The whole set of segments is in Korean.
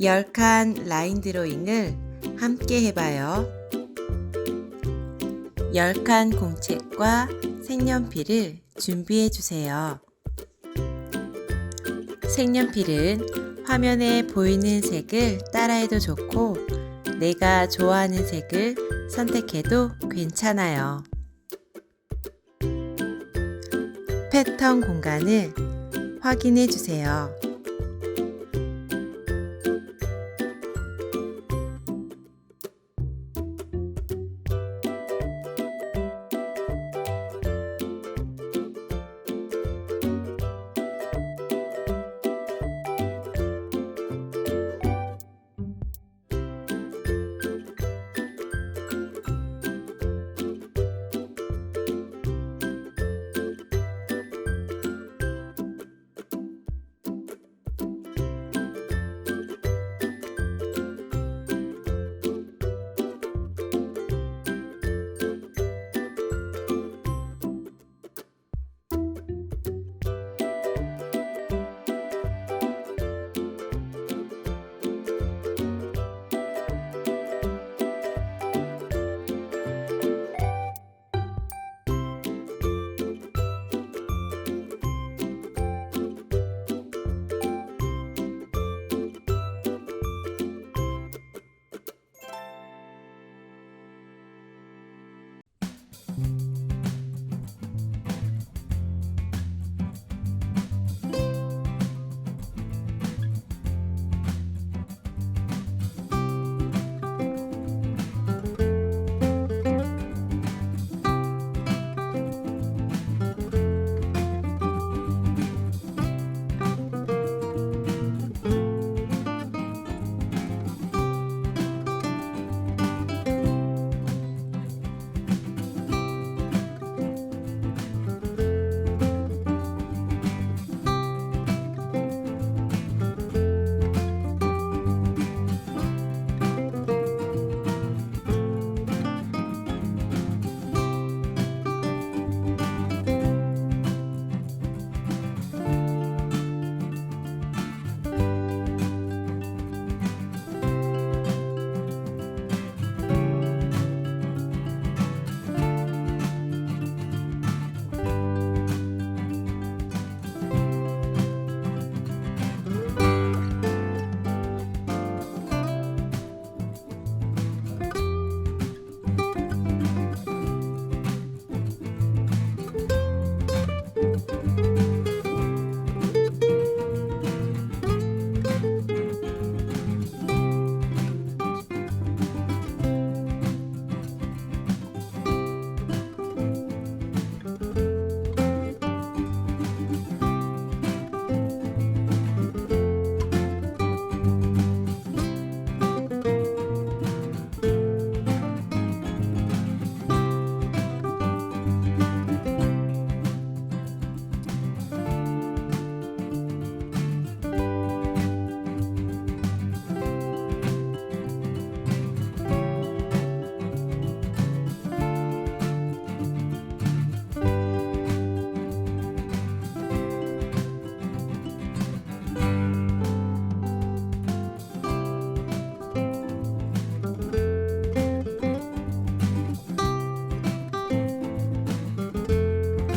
10칸 라인 드로잉을 함께 해봐요. 10칸 공책과 색연필을 준비해 주세요. 색연필은 화면에 보이는 색을 따라해도 좋고 내가 좋아하는 색을 선택해도 괜찮아요. 패턴 공간을 확인해 주세요.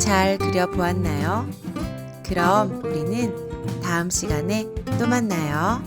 잘 그려보았나요? 그럼 우리는 다음 시간에 또 만나요.